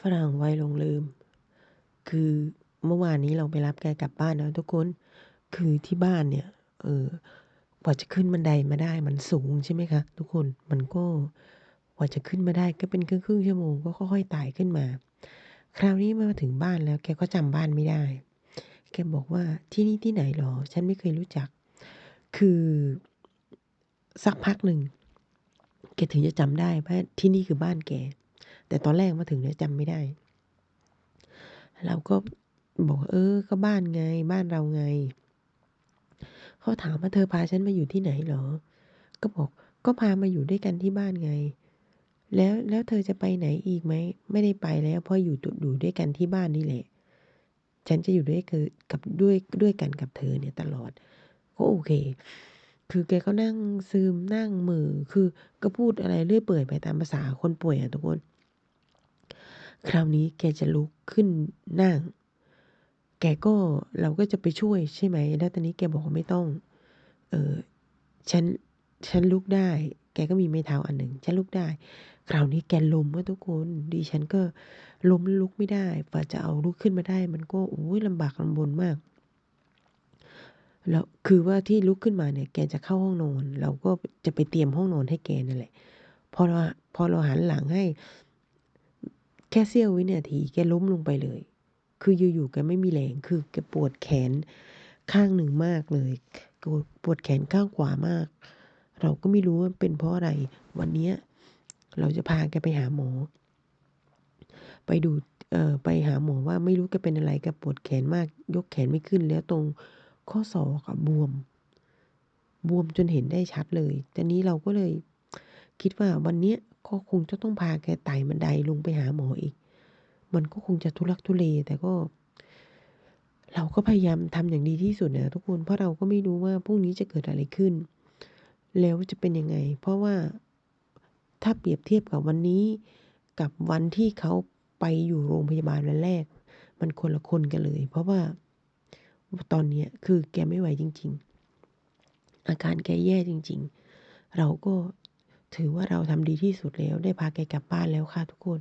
ฝรั่งไวลงลืม คือเมื่อวานนี้เราไปรับแกกลับบ้านนะทุกคน คือที่บ้านเนี่ย เออกว่าจะขึ้นบันไดมาได้มันสูงใช่ไหมคะ ทุกคน มันก็กว่าจะขึ้นมาได้ก็เป็นครึ่งครึ่งชั่วโมงก็ค่อยๆไต่ขึ้นมา คราวนี้มาถึงบ้านแล้ว แกก็จำบ้านไม่ได้ แกบอกว่าที่นี่ที่ไหนหรอ ฉันไม่เคยรู้จัก คือสักพักหนึ่งแกถึงจะจำได้ว่าที่นี่คือบ้านแก แต่ตอนแรกมาถึงเนี่ยจำไม่ได้ เราก็บอกเออ ก็บ้านไง บ้านเราไง เขาถามว่าเธอพาฉันมาอยู่ที่ไหนหรอ ก็บอกก็พามาอยู่ด้วยกันที่บ้านไง แล้วแล้วเธอจะไปไหนอีกไหม ไม่ได้ไปแล้ว เพราะอยู่อยู่ด้วยกันที่บ้านนี่แหละ ฉันจะอยู่ด้วยกับด้วยด้วยกันกับเธอเนี่ยตลอด ก็โอเค คือแกก็นั่งซึมนั่งมือ คือก็พูดอะไรเรื่อยเปื่อยไปตามภาษาคนป่วยอะทุกคน คราวนี้แกจะลุกขึ้นนั่ง แกก็เราก็จะไปช่วยใช่ไหม แล้วตอนนี้แกบอกว่าไม่ต้อง เออฉัน ฉันลุกได้ แกก็มีไม้เท้าอันหนึ่ง ฉันลุกได้ คราวนี้แกล้มว่าทุกคน ดิฉันก็ล้มลุกไม่ได้กว่าจะเอาลุกขึ้นมาได้ มันก็โอ้ยลำบากลำบนมาก แล้วคือว่าที่ลุกขึ้นมาเนี่ย แกจะเข้าห้องนอน เราก็จะไปเตรียมห้องนอนให้แกนั่นแหละ พอเราพอเราหันหลังให้ ค่เสี้ยววินาทีแกล้มลงไปเลย คืออยู่ๆแกไม่มีแรงคือแกปวดแขนข้างหนึ่งมากเลยปวดแขนข้างขวามาก เราก็ไม่รู้ว่าเป็นเพราะอะไร วันนี้เราจะพาแกไปหาหมอ ไปดูเอ่อไปหาหมอว่าไม่รู้แกเป็นอะไรแกปวดแขนมาก ยกแขนไม่ขึ้น แล้วตรงข้อศอกอะบวม บวมจนเห็นได้ชัดเลยตอนนี้เราก็เลยคิดว่าวันนี้ ก็คงจะต้องพาแกไต่บันไดลงไปหาหมออีก มันก็คงจะทุลักทุเลแต่ก็ เราก็พยายามทำอย่างดีที่สุดนะทุกคนเพราะเราก็ไม่รู้ว่าพรุ่งนี้จะเกิดอะไรขึ้น แล้วจะเป็นยังไง เพราะว่าถ้าเปรียบเทียบกับวันนี้ กับวันที่เขาไปอยู่โรงพยาบาลวันแรก มันคนละคนกันเลย เพราะว่าตอนนี้คือแกไม่ไหวจริง ๆ อาการแกแย่จริง ๆ เราก็ ถือว่าเราทำดีที่สุดแล้ว ได้พาแกกลับบ้านแล้วค่ะทุกคน